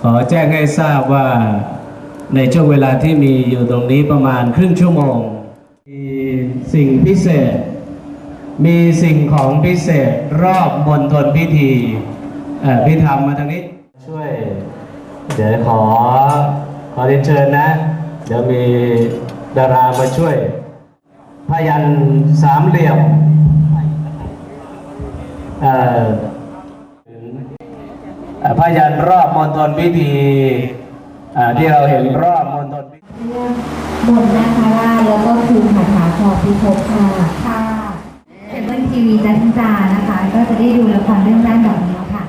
ขอแจ้งให้ทราบว่าในช่วงเวลาที่มีอยู่ตรงนี้ประมาณครึ่งชั่วโมง มีสิ่งพิเศษ มีสิ่งของพิเศษรอบมณฑลพิธีพิธามมาทางนี้ ช่วย เดี๋ยวขอขอเรียนเชิญนะ เดี๋ยวมีดารามาช่วยพยันสามเหลี่ยม เอ่อ พยันรอบมณฑลพิธีอ่าที่เราเห็นรอบมณฑลพิธีบนนาคาราชแล้วก็คืนคาถาพอพิภพค่ะค่ะเคเบิลทีวีจันจานะคะ ก็จะได้ดูละครเรื่องด้านแบบนี้ค่ะ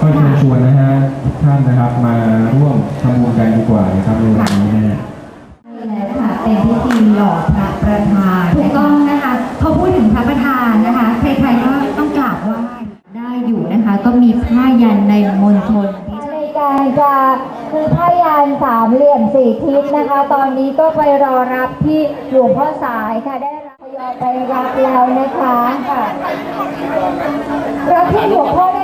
ก็เชิญชวนนะฮะทุกท่านนะครับมาร่วมทำบุญกันดีกว่านะครับในวันนี้นะฮะใช่แล้วค่ะเป็นพิธีหล่อพระประธานถูกต้องนะคะพอพูดถึงพระประธานนะคะ ก็มีผ้ายันในมณฑลพิธีในการจะคือผ้ายันสามเหลี่ยมสี่ทิศนะคะ ตอนนี้ก็ไปรอรับที่หลวงพ่อสายค่ะได้รับยอไปรับแล้วนะคะค่ะรับที่หลวงพ่อได้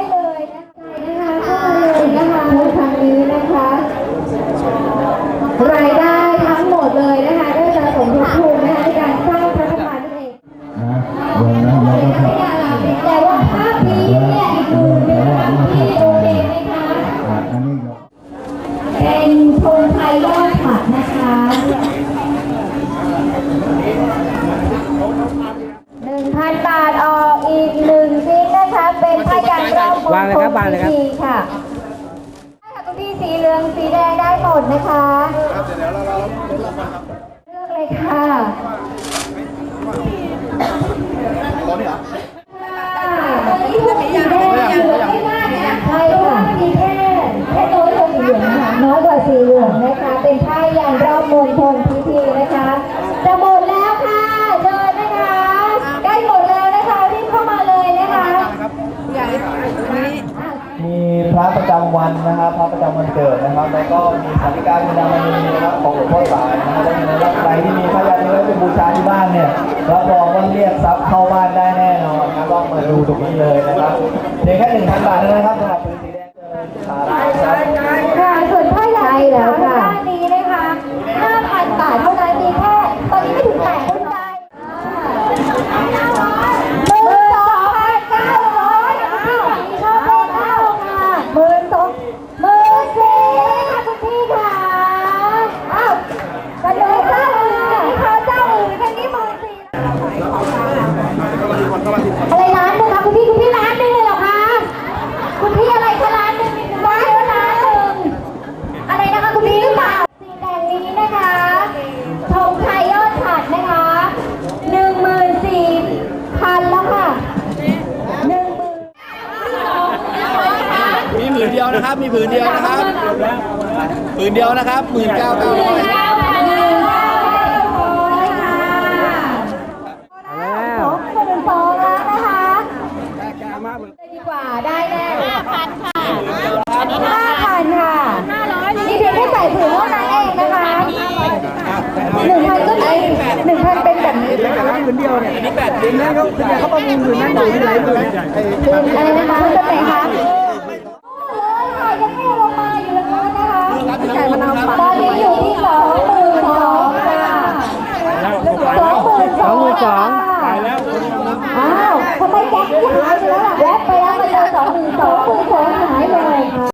หนึ่งพันบาทออกอีกหนึ่งชิ้นนะคะ เป็นพยัญชนะมงคลพิธีค่ะใช่ค่ะคุณพี่สีเหลืองสีแดงได้หมดนะคะเลือกเลยค่ะตอนนี้เหรอตอนนี้สีแดงเหลืองไม่มากนะใช่ค่ะมีแค่แค่น้อยกว่าสีเหลืองนะคะน้อยกว่าสีเหลืองนะคะ เป็นผ้ายันรอบมณฑลพิธีนะคะจะหมดแล้วค่ะเชิญนะคะ ใกล้หมดแล้วนะคะรีบเข้ามาเลยนะคะ มีพระประจำ วันนะครับพระประจำวันเกิดนะครับ แล้วก็มีสาธิการมินามณีนะครับของหลวงพ่อสายนะครับแล้วมีรับใครที่มีพระยันนี้ไว้เป็นบูชาที่บ้านเนี่ยรับรองว่าเรียกทรัพย์เข้าบ้านได้แน่นอนนะครับลองมาดูตรงนี้เลยนะครับเพียงแค่หนึ่งพันบาทเท่านั้นนะครับสำหรับพื้นสีแดงเชิญครับ ค่ะส่วนผ้ายันสีขาวด้านนี้นะคะ 5,000 บาทเท่านั้นมีแค่ตอนนี้ไม่ถึงแปดคนใจหมื่นสองพันเก้าร้อยอ้าวมีชอบเลขเก้าค่ะหมื่นสองหมื่นสี่ค่ะคุณพี่ค่ะอ้าวกระโดดเจ้าอื่นนี่เขาเจ้าอื่นแค่นี้หมื่นสี่อะไรร้านหนึงคะคุณพี่คุณพี่ร้านหนึงเลยเหรอคะ คุณพี่อะไรคะร้านหนึ่งร้านละร้านหนึ่งอะไรนะคะคุณพี่หรือเปล่าสีแดงนี้นะคะธงไทยยอดฉัดนะคะหนึ่งหมื่นสี่พันแล้วค่ะหนึ่งหมื่น มี ผืนเดียวนะครับ มีผืนเดียวนะครับผืนเดียวนะครับหมื่นเก้าเก้าร้อยเก้าพันหนึ่งเก้าพันร้อยค่ะสองหมื่นสองแล้วนะคะเลยดีกว่าได้แน่ห้าพันค่ะอันนี้ห้าพันค่ะห้าร้อยนี่เพียงแค่ใส่ผืนเท่านั้นเองนะคะหนึ่งพันก็มีหนึ่งพันเป็นแบบนี้ผืนเดียวเนี่ยอันนี้แปดผืนนะเขาเขาประมูลผืนนั้นอยู่ที่ไหนผืนอะไรนะคะมันจะไหนคะเลยค่ะ อ้าวทำไมแจ็คที่หายไปแล้วล่ะแวบไปแล้วไปเจอสองหนึ่งสองคุณสองหายเลย